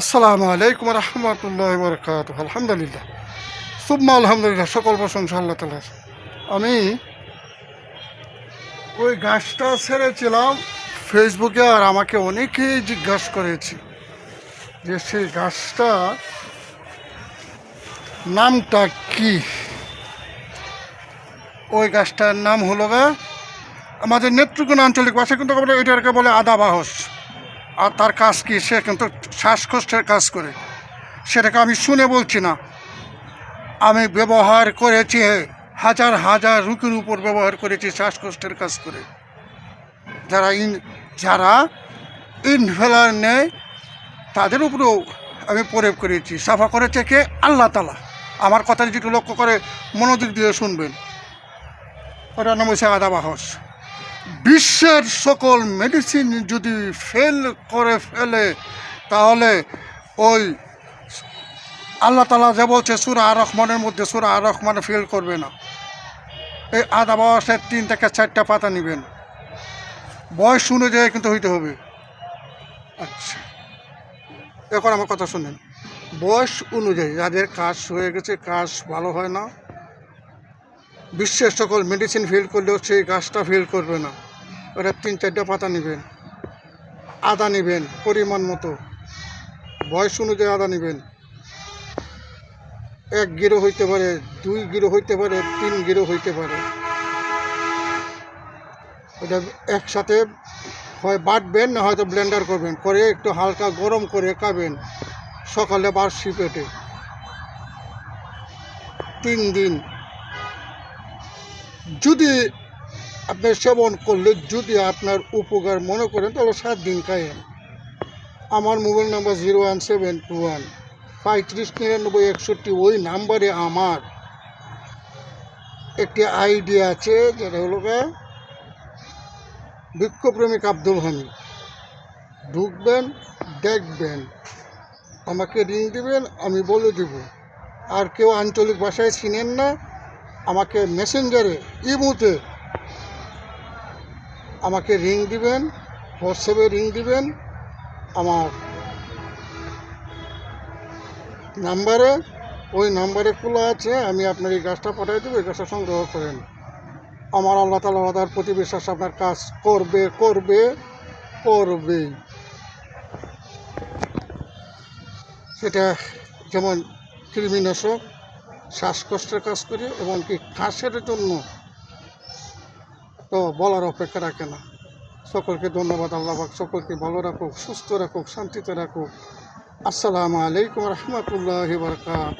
আসসালামু আলাইকুম রহমতুল্লাহ বরকাত আলহামদুলিল্লাহ। সুম্মা আলহামদুলিল্লাহ, সকল প্রশংসা আল্লাহ তালার আমি ওই গাছটা ছেড়েছিলাম ফেসবুকে আর আমাকে অনেকেই জিজ্ঞাসা করেছে যে সেই গাছটা নামটা কি? ওই গাছটার নাম হলো গা, আমাদের নেত্রকোনা আঞ্চলিক ভাষা কিন্তু এটাকে বলে আদা বাহস আর তার কাজ কি? সে কিন্তু শ্বাসকষ্টের কাজ করে। সেটাকে আমি শুনে বলছি না। আমি ব্যবহার করেছি, হাজার হাজার রুকির উপর ব্যবহার করেছি শ্বাসকষ্টের কাজ করে। যারা ইন, যারা ইনহেলার নেয়, তাদের উপরেও আমি প্রয়োগ করেছি। সাফা করেছে কে? আল্লাহ তালা আমার কথা যেটু লক্ষ্য করে মনোযোগ দিয়ে শুনবেন। ওটার নাম হচ্ছে আদা বাহস বিশ্বের সকল মেডিসিন যদি ফেল করে ফেলে, তাহলে ওই আল্লাহ তালা যে বলছে, সুরা আর রহমানের মধ্যে সুরা আর রহমানে ফেল করবে না। এই আদা বয়সের তিন থেকে চারটা পাতা নেবেন। বয়স অনুযায়ী কিন্তু হইতে হবে। আচ্ছা। এখন আমার কথা শুনেন। বয়স অনুযায়ী, যাদের কাজ হয়ে গেছে, কাজ ভালো হয় না বিশ্বের সকল মেডিসিন ফেল করলেও সেই গাছটা ফেল করবে না। ওটা তিন চারটে পাতা নেবেন, আদা নেবেন, পরিমাণ মতো। বয়স অনুযায়ী আদা নেবেন। এক গিরো হইতে পারে, দুই গিরো হইতে পারে, তিন গিরো হইতে পারে। ওটা একসাথে হয় বাটবেন, না হয়তো ব্লেন্ডার করবেন। করে একটু হালকা গরম করে খাবেন সকালে বার্ষি পেটে। তিন দিন। যদি আপনি সেবন করলে যদি আপনার উপকার মনে করেন, তাহলে সাত দিন খায়েন আমার mobile number zero one seven two one, পঁয়ত্রিশ নিরানব্বই একষট্টি, ওই নাম্বারে আমার একটি আইডি আছে, যেটা হলো বৃক্ষপ্রেমিক আব্দুল হামিদ। ঢুকবেন, দেখবেন, আমাকে রিং দিবেন, আমি বলে দেব। আর কেউ আঞ্চলিক ভাষায় চিনেন না আমাকে মেসেঞ্জারে ইমুতে আমাকে রিং দিবেন হোয়াটসঅ্যাপে রিং দিবেন, আমার নাম্বারে ওই নাম্বারে খোলা আছে, আমি আপনার এই গাছটা পাঠিয়ে দেবো, এই গাছটা সংগ্রহ করেন। আমার আল্লাহ তালা তার প্রতি বিশ্বাস আপনার কাজ করবে করবে করবে। সেটা যেমন কৃমিনাশক শ্বাসকষ্টের কাজ করি এবং কি কাশের জন্য তো বলার অপেক্ষা রাখে না। সকলকে ধন্যবাদ, আল্লাহ পাক সকলকে ভালো রাখুক, সুস্থ রাখুক, শান্তিতে রাখুক। আসসালামু আলাইকুম রহমতুল্লাহ বরকাত